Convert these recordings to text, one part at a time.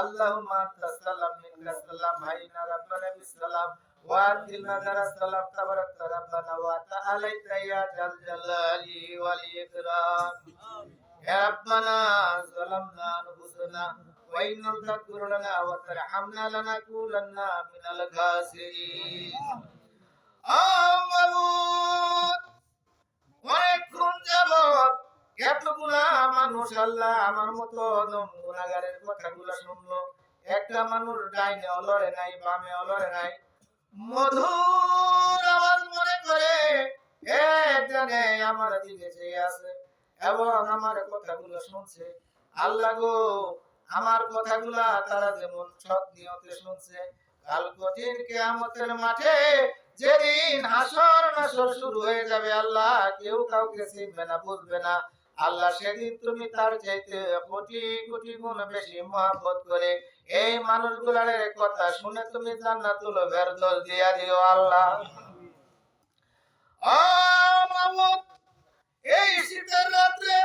اللهم انت السلام منك السلام هينا ربنا بالسلام وادخلنا دار السلام تبارك ربنا وتعاليت يا جل جلالي والاكرام يا ربنا ظلمنا انفسنا وإن لم تغفر لنا وترحمنا لنكونن من الخاسرين آمنوا আমার মতো শুনলো। একটা মানুষ ডাইনে অলরে নাই, বামে অলরে নাই। মধুর আওয়াজ মনে করে একজনে আমার দিকে চেয়ে আছে এবং আমার কথাগুলো শুনছে। আল্লাহ গো, আমার কথাগুলা তারা যেমন সৎ নিয়তে শুনছে। কাল কঠিন কেয়ামতের মাঠে যেদিন হাসর নাসর শুরু হয়ে যাবে, আল্লাহ কেউ কাউকে চিনবে না, বুঝবে না। আল্লাহ সেদিন তুমি তার চাইতে কোটি কোটি গুণ বেশি মহাব্বত করে এই মানুষগুলার কথা শুনে তুমি জান্নাতুল ফেরদৌস দিয়া দিও আল্লাহ। এই শীতের রাত্রে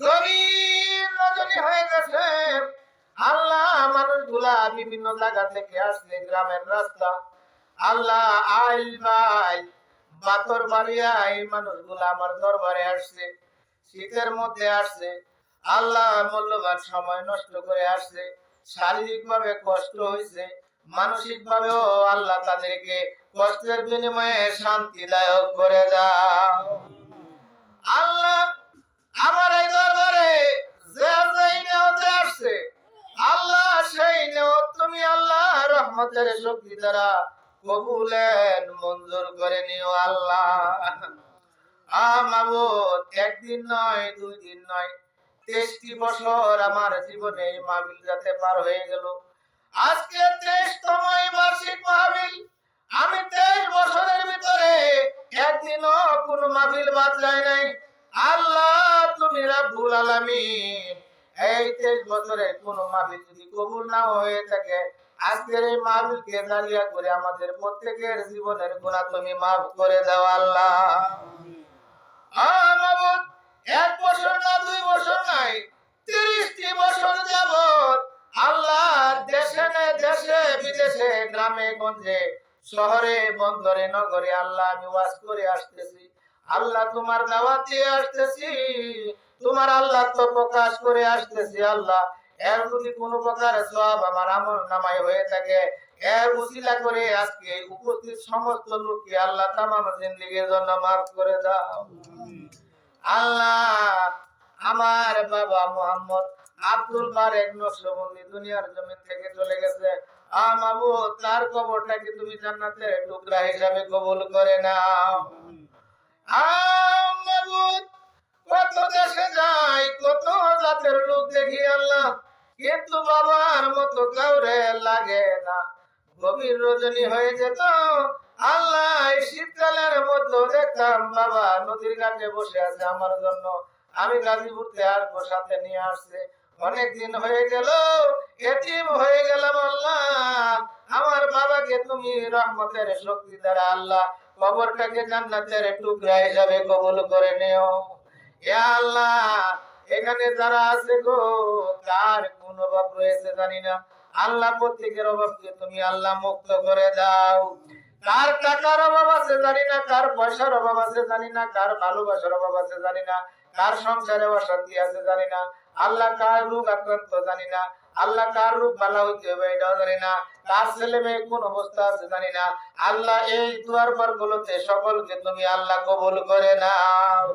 গভীর রজনী হয়ে গেছে। আল্লাহ মানুষগুলা বিভিন্ন জায়গা থেকে আসছে, গ্রামের রাস্তা। আল্লাহ আইল ভাই বাতর বাড়িয়া এই মানুষগুলা আমার দরবারে আসছে। শীতের মধ্যে আসছে আল্লাহ মূল্যবান সময় নষ্ট করে আসছে শারীরিক ভাবে কষ্ট হয়েছে মানসিক ভাবেও আল্লাহ তাদেরকে কষ্টের বিনিময়ে শান্তিদায়ক করে দাও। আল্লাহ আমার এই দরবারে আসছে, আল্লাহ সেই নেওয়াত তুমি আল্লাহ রহমতের শক্তি দ্বারা কবুলেন, মঞ্জুর করে নিও আল্লাহ। আমাবত, একদিন নয় দুই দিন নয়, তেইশটি বছর আমার জীবনে এই মাহবিল যাতে পার হয়ে গেল। আজকে তেইশতম বার্ষিক মাহবিল আমি তেইশ বছরের ভিতরে একদিনও কোন মাহবিল বাদ যায় নাই। আল্লাহ, তুমি রাব্বুল আলামিন, এই তেইশ বছরে কোন মাহবিল যদি কবুল না হয়ে থাকে, আজকের এই মাহবিলকে দাঁড়িয়ে করে আমাদের প্রত্যেকের জীবনের গুণা তুমি মাফ করে দাও আল্লাহ। এক বছর না, দুই বছর নাই, তিরিশটি বছর আল্লাহ দেশে দেশে, বিদেশে, গ্রামে, গঞ্জে, শহরে, বন্দরে, নগরে আল্লাহ আমি ওয়াজ করে আসতেছি। আল্লাহ তোমার দাওয়াত আসতেছি, তোমার আল্লাহ তো প্রকাশ করে আসতেছি আল্লাহ। এর যদি কোনো প্রকার সব আমার আমল নামায় হয়ে থাকে। এর উসিলা করে আজকে উপস্থিত সমস্ত লোককে আল্লাহ তামাম জিন্দিগির জন্য মাফ করে দাও। আল্লাহ আমার বাবা মোহাম্মদ আব্দুল নকশবন্দি দুনিয়ার জমিন থেকে চলে গেছে। আমাবু তার কবরটাকে তুমি জান্নাতের টুকরা হিসাবে কবুল করে নাও? কত দেশে যাই, কত জাতের লোক দেখি আল্লাহ। কিন্তু বাবার মতো কাউরে লাগে না। গভীর রজনী হয়ে যেত। আল্লাহ শীতকালের মধ্যে দেখতাম, বাবা, নদীর ঘাটে বসে আছে আমার জন্য। আমি গাজীপুর থেকে আসব, সাথে নিয়ে আসছে। অনেক দিন হয়ে গেল, এতিম হয়ে গেলাম আল্লাহ। আমার বাবাকে তুমি রহমতের শক্তি দ্বারা আল্লাহ কবরটাকে জান্নাতের টুকরা হিসাবে কবুল করে নেও। এ আল্লাহ, এখানে যারা আছে গো কার কোন অভাব রয়েছে জানি না। আল্লাহ প্রত্যেকের অভাবকে তুমি আল্লাহ মুক্ত করে দাও। কার টাকার অভাব আছে জানি না, কার পয়সার অভাব আছে জানি না, কার ভালোবাসার অভাব আছে জানি না, কার সংসারে অশান্তি আছে জানি না, আল্লাহ কার রোগ আক্রান্ত জানি না, আল্লাহ কার রূপ ভালো হইতে হবে এটাও জানি না, কার ছেলে মেয়ে কোন অবস্থা আছে জানি না, আল্লাহ এই দুয়ার পর গুলোতে সকলকে তুমি আল্লাহ কবুল করে নাও।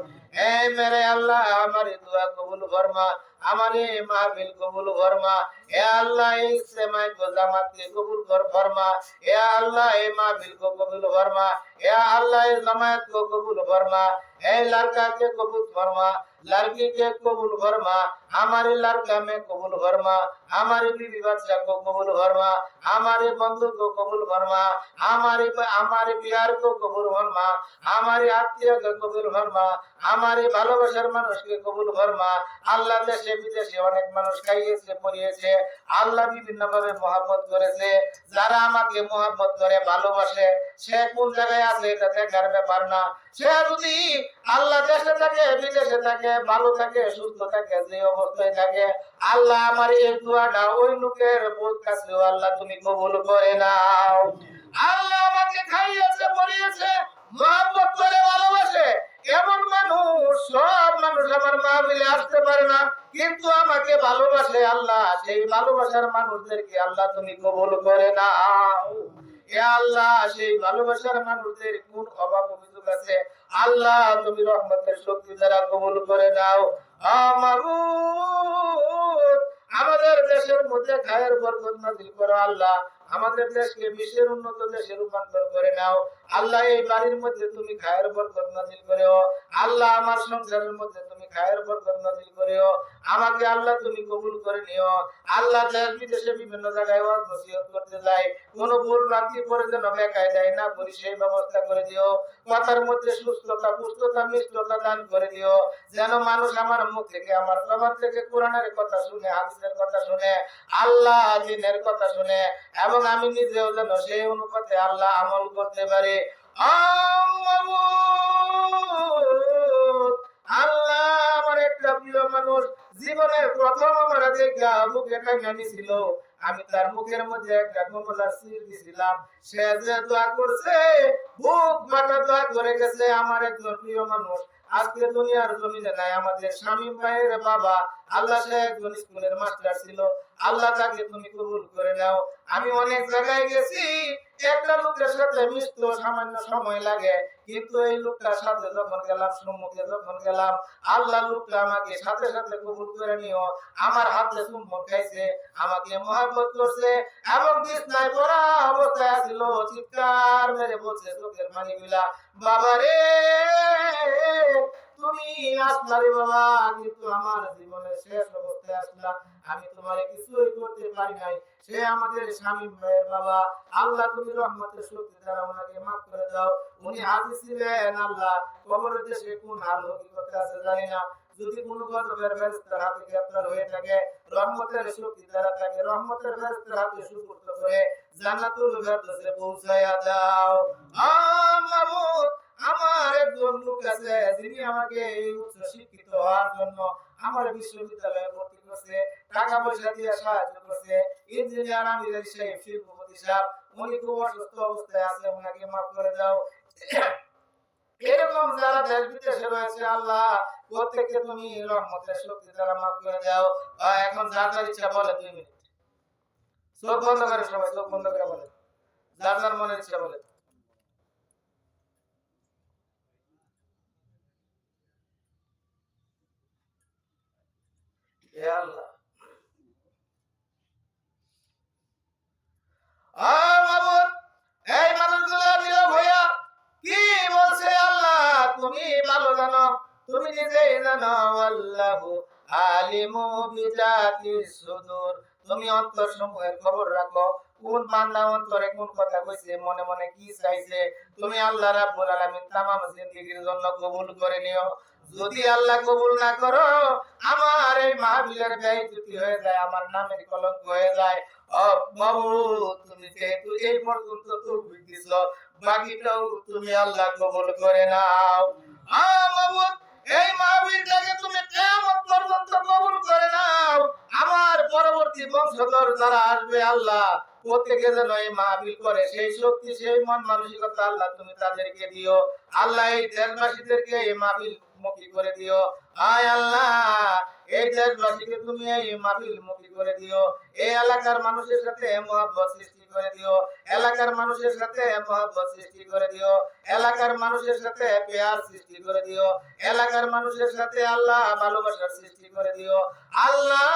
এই মেরে আল্লাহ, আমার দোয়া কবুল ফরমা। আমারে মাহফিল কবুল ফরমা হে আল্লাহ, এই সেমাই জামাতকে কবুল কর ফরমা হে আল্লাহ, এ মাহফিল কো কবুল ফরমা হে আল্লাহ, এ জামায়াত কো কবুল ফরমা হে লারকা কে কবুল ফরমা लड़की के कबूल फरमा हमारे लड़का में कबूल फरमा हमारे बीवी बच्चा को कबूल फरमा हमारे बंधु को कबूल फरमा हमारे हमारे प्यार को कबूल फरमा हमारे आत्मीय को कबूल फरमा हमारे ভালোবাসার মানুষকে কবুল ফরমা আল্লাহ দেশে বিদেশে অনেক মানুষ খাইয়েছে পড়িয়েছে আল্লাহ বিভিন্ন ভাবে মহাব্বত করেছে যারা আমাকে মহাব্বত করে ভালোবাসে সে কোন জায়গায় আছে এটা দেখার ব্যাপার না যদি আল্লাহ দেশে থাকে, বিদেশে থাকে, ভালো থাকে, সুস্থ থাকে, যে অবস্থায় থাকে, আল্লাহ আমার এই দোয়াটা ওই লোকের কাছে আল্লাহ তুমি কবুল করে নাও। আল্লাহ আমাকে খাইয়েছে মহব্বত করে, ভালোবাসে। এমন মানুষ, সব মানুষ আমার আসতে পারে না, কিন্তু আমাকে ভালোবাসে আল্লাহ। সেই ভালোবাসার মানুষদেরকে আল্লাহ তুমি কবুল করে নাও। আল্লাহ, সেই ভালোবাসার মানুষদের কোন অভাব আল্লাহ তুমি রহমতের শক্তি দ্বারা কবুল করে নাও। আমাদের দেশের মধ্যে খায়ের বরকত নাজিল করো আল্লাহ। আমাদের দেশকে বিশ্বের উন্নত দেশে রূপান্তর করে নাও। আল্লাহ, এই বাড়ির মধ্যে তুমি খায়ের বরকত নাজিল করেও। আল্লাহ, আমার সংসারের মধ্যে তুমি খায়ের বরকত নাজিল করেও। আমাকে আল্লাহ তুমি কবুল করে নিও। আল্লাহ দেশ বিদেশে বিভিন্ন জায়গায় ওয়াজ নসিহত করতে যাই কোন ভুল রাত্রি পরে যেন বেকায় দেয় না করি সেই ব্যবস্থা করে দিও। কথার মধ্যে সুস্থতা, পুষ্টতা, মিষ্টতা দান করে দিও। যেন মানুষ আমার মুখ থেকে, আমার সবার থেকে কোরআনের কথা শুনে, হাদিসের কথা শুনে, আল্লাহ দিনের কথা শুনে, এবং আমি নিজেও যেন সেই অনুপাতে আল্লাহ আমল করতে পারি। আল্লাহ আল্লাহ আমার একটা প্রিয় মানুষ প্রথম আমার দেখা মুখে টাঙ্গা নিছিল আমি তার মুখের মধ্যে একটা কমলার সিল দিছিলাম। সে যে দোয়া করছে, বুক দোয়া করে গেছে আমার একজন প্রিয় মানুষ। আজকে দুনিয়ার জমিনে নাই, আমাদের শামীম ভাইয়ের বাবা। আল্লাহ সে একজন স্কুলের মাস্টার ছিল। আল্লাহ তাকে তুমি কবুল করে নাও। আমি অনেক জায়গায় গেছি একটা লোকের সাথে মিশতে সামান্য সময় লাগে, কিন্তু এই লোকটার সাথে যখন গেলাম, সম্মুখে যখন গেলাম, আল্লাহ লোকটা আমাকে সাথে সাথে কবুল করে নিও। আমার হাতে চুম্বন খাইছে, আমাকে মহাব্বত করছে, এবং বিছনায় পড়া অবস্থায় আছিল চিৎকার মেরে বলছে, চোখের পানি গুলা বাবা রে তুমি আসলারে বাবা কিন্তু আমার জীবনের শেষ অবস্থায় আসলা আমি তোমারে কিছুই করতে পারি নাই। সে আমাদের স্বামী ভাইয়ের বাবা। আল্লাহ, তুমি রহমতের শক্তি দ্বারা ওনাকে মাফ করে দাও। উনি হাজির ছিলেন আল্লাহ। কবরের দেশে কোন হাল হকিকতে আছে জানি না। যদি কোনো গজবের ফেরেশতার হাতে গ্রেফতার হয়ে থাকে, রহমতের শক্তি দ্বারা তাকে রহমতের ফেরেশতার হাতে সুপুর্দ করে জান্নাতুল ফেরদৌসে পৌঁছায়া দাও। আমারুদ আমার একজন লোক আছে যিনি আমাকে এই উচ্চ শিক্ষিত হওয়ার জন্য আমার বিশ্ববিদ্যালয়ে ভর্তি করছে টাকা পয়সা দিয়ে সাহায্য করছে। ইঞ্জিনিয়ার আমির সাহেব শিল্পপতি সাহেব উনি খুব অসুস্থ অবস্থায় আছে ওনাকে মাফ করে দাও। এরকম যারা দেশ বিদেশে রয়েছে আল্লাহ প্রত্যেককে তুমি রহমতের শক্তি দ্বারা মাফ করে দাও। আহ, এখন যার যার ইচ্ছা বলে দুই মিনিট। চোখ বন্ধ করে সবাই চোখ বন্ধ করে বলে। যার যার মনের ইচ্ছা বলে। হে আল্লাহ? তুমি ভালো অন্তর সমূহের খবর রাখো, কোন বান্দা অন্তরে কোন কথা কইছে, মনে মনে কি চাইছে? তুমি আল্লাহ রাব্বুল আলামিন তামাম জিন্দেগীর জন্য কবুল করে নিও। যদি আল্লাহ কবুল না করো, আমার এই মাহফিলের ব্যয় ত্রুটি হয়ে যায়, আমার নামের কলঙ্ক হয়ে যায়। তুমি যেহেতু এই পর্যন্ত বাকিটাও তুমি আল্লাহ কবুল করে নাও। এই মাহফিলটাকে তুমি কিয়ামত পর্যন্ত কবুল করে নাও। আমার পরবর্তী বংশধর যারা আসবে, আল্লাহ, প্রত্যেকে যেন এই মাহফিল করে। সেই শক্তি, সেই মন মানসিকতা আল্লাহ তুমি তাদেরকে দিও। আল্লাহ এই দেশবাসীদেরকে এই মাহফিল মুখী করে দিও। আয় আল্লাহ, এই দেশবাসীকে তুমি এই মাহফিল মুখী করে দিও। এই এলাকার মানুষের সাথে মহাব্বত সৃষ্টি করে দিও। এলাকার মানুষের সাথে মহাব্বত সৃষ্টি করে দিও। এলাকার মানুষের সাথে পেয়ার সৃষ্টি করে দিও। এলাকার মানুষের সাথে আল্লাহ ভালোবাসার সৃষ্টি করে দিও। আল্লাহ,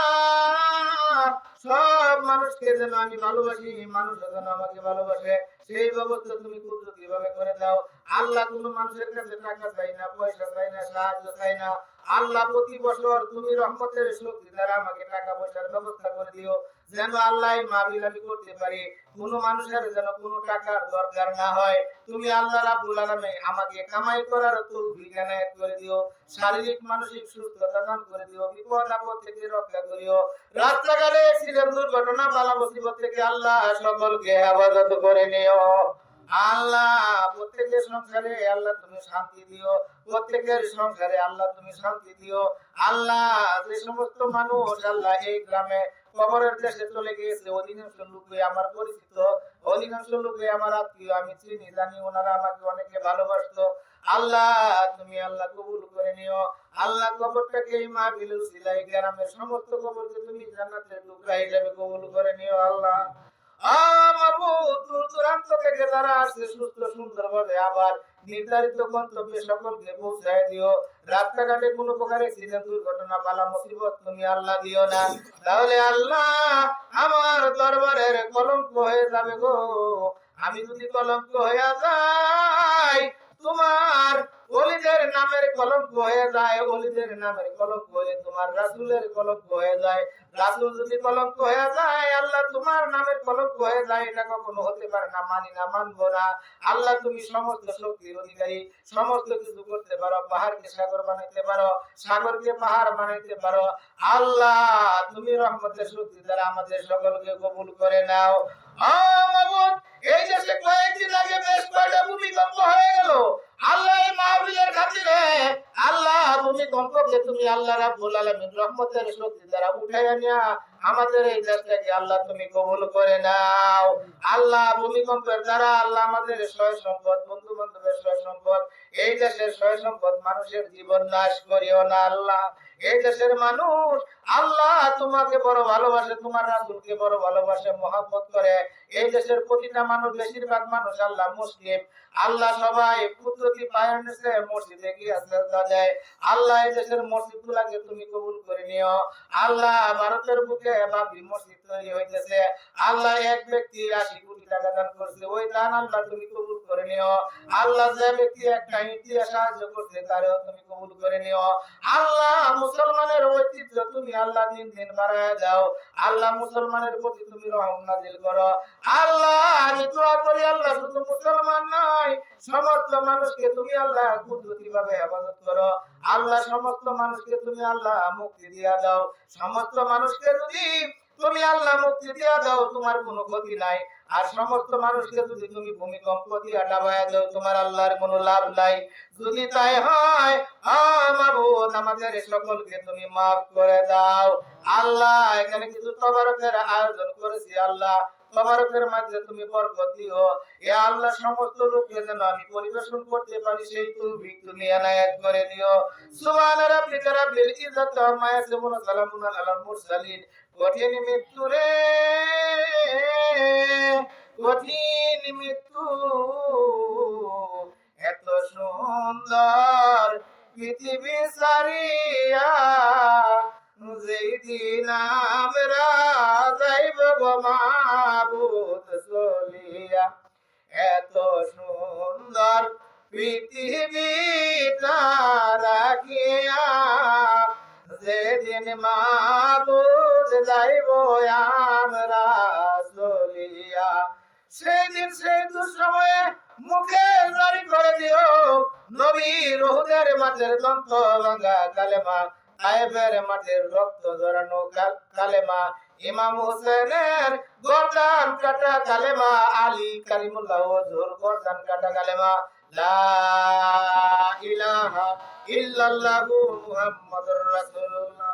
সব মানুষকে যেন আমি ভালোবাসি, মানুষ যেন আমাকে ভালোবাসে। সেই ব্যবস্থা তুমি কুদরতি ভাবে করে দাও, আল্লাহ কোনো মানুষের কাছে টাকা চাই না, পয়সা চাই না, সাহায্য চাই না আল্লাহ প্রতি বছর তুমি রহমতের শক্তি দ্বারা আমাকে টাকা পয়সার ব্যবস্থা করে দিও, যেন আল্লাহ আমি করতে পারি। কোন মানুষের যেন কোনো টাকার দরকার না হয়। তুমি আল্লাহ রাব্বুল আলামিন আমাকে কামাই করার তৌফিক এনায়েত করে দিও, শারীরিক, মানসিক সুস্থতা দান করে দিও, বিপদ আপদ থেকে রক্ষা করিও। রাস্তাঘাটে অ্যাক্সিডেন্ট দুর্ঘটনা, বালা মুসিবত থেকে আল্লাহ সকলকে হেফাজত করে নিও। আল্লাহ, প্রত্যেকের সংসারে আল্লাহ তুমি শান্তি দিও। প্রত্যেকের সংসারে আল্লাহ তুমি শান্তি দিও। আল্লাহ, যে সমস্ত মানুষ আল্লাহ এই গ্রামে, কবরের দেশে চলে গিয়েছে, অধিকাংশ লোকে আমার পরিচিত, অধিকাংশ লোকে আমার আত্মীয়, আমি চিনি, জানি, ওনারা আমাকে অনেকে ভালোবাসতো। আল্লাহ, তুমি আল্লাহ কবুল করে নিও। আল্লাহ কবরটাকে এই মাহফিল উসিলাই গ্রামের সমস্ত কবরকে তুমি জান্নাতের টুকরা হিসেবে কবুল করে নিও, আল্লাহ। তাহলে আল্লাহ আমার দরবারের কলঙ্ক হয়ে যাবে গো। আমি যদি কলঙ্ক হয়ে যাই তোমার অলিদের নামের কলঙ্ক হয়ে যায় অলিদের নামের কলঙ্ক হয়ে, তোমার রাসুলের কলঙ্ক হয়ে যায়। রাসুল যদি কলঙ্ক হয়ে যায়, আল্লাহ তোমার নামের কলঙ্ক হয়ে যায়। এটা কখনো হতে পারে না, মানি না, মানবো না। আল্লাহ তুমি সমস্ত শক্তির অধিকারী, সমস্ত কিছু করতে পারো, পাহাড়কে সাগর বানাইতে পারো, সাগরকে পাহাড় বানাইতে পারো। আল্লাহ, তুমি রহমতের শক্তি দ্বারা আমাদের সকলকে কবুল করে নাও। আ এই দেশে কয়েকদিন আগে বেশ কয়টা ভূমিকম্প হয়ে গেল, আল্লাহ খাতিরে, আল্লাহ ভূমিকম্পকে তুমি আল্লাহ রাব্বুল আলামিন রহমতের শক্তি দ্বারা নিয়া আমাদের এই আল্লাহ তুমি কবুল করে নাও। আল্লাহ ভূমিকম্পের দ্বারা আল্লাহ আমাদের সয় সম্পদ, বন্ধু বান্ধবের সয় সম্পদ, এই দেশের সয় সম্পদ মানুষের জীবন নাশ করিও না আল্লাহ। এই দেশের মানুষ, আল্লাহ তোমাকে বড় ভালোবাসে, তোমার রাসূলকে বড় ভালোবাসে, মহব্বত করে। এই দেশের প্রতিটা মানুষ, বেশিরভাগ মানুষ আল্লাহ মুসলিম। আল্লাহ সবাই কুদরতি পায়ের মসজিদে গিয়ে দেয়। আল্লাহ এই দেশের মসজিদ গুলাকে তুমি কবুল করে নিও। আল্লাহ ভারতের বুকে বাবরি মসজিদ তৈরি হইতেছে। আল্লাহ এক ব্যক্তি আশি কোটি টাকা দান করছে। ওই দান আল্লাহ তুমি কবুল করে নিও। আল্লাহ যে ব্যক্তি একটা দিয়ে সাহায্য করছে, তারেও তুমি কবুল করে নিও। আল্লাহ মুসলমানের ঐতিহ্য তুমি আল্লাহ দিন দিন বাড়ায় দাও আল্লাহ মুসলমানের প্রতি তুমি রহম নাজিল করো। আল্লাহ আমি দোয়া করি, আল্লাহ শুধু মুসলমান নয়, সমস্ত মানুষকে তুমি আল্লাহ কুদরতি ভাবে হেফাজত করো। আল্লাহ সমস্ত মানুষকে তুমি আল্লাহ মুক্তি দিয়া দাও। সমস্ত মানুষকে যদি তুমি আল্লাহ মুক্তি দিয়া দাও, তোমার কোনো ক্ষতি নাই। আর সমস্ত মানুষকে যদি তুমি ভূমিকম্প দিয়া ডাবায়া দাও, তোমার আল্লাহর কোনো লাভ নাই। যদি তাই হয় আমাবুদ আমাদের সকলকে তুমি মাফ করে দাও। আল্লাহ, এখানে কিছু তবারকের আয়োজন করেছি, আল্লাহ। তবারকের মাঝে তুমি বরকত দিও। এ আল্লাহ, সমস্ত লোককে যেন আমি পরিবেশন করতে পারি, সেই তৌফিক তুমি এনায়েত করে দিও। সুবহান রাব্বিকা রাব্বিল ইজ্জাতি আম্মা ইয়াসিফুন সালামুন আলাল মুরসালিন। কঠিন মৃত্যু রে, কঠিন মৃত্যু। এত সুন্দর পৃথিবী সারিয়া যেই দিন আমরা যাইব গো মাবুদ চলিয়া। এত সুন্দর পৃথিবীটা রাখিয়া যেদিন মাবুদ যাইব আমরা চলিয়া সেদিন সেই দুঃসময়ে মুখে জারি করে দিও। নবী রহুদের মাঝের দন্ত ভাঙা কালেমা আয়েবের মাঠের রক্ত জড়ানো কালেমা, ইমাম হোসেনের গর্দান কাটা কালেমা, আলী কালিমুল্লাহ হুজুর গর্দান কাটা কালেমা, লা ইলাহা ইল্লাল্লাহু মুহাম্মাদুর রাসূলুল্লাহ।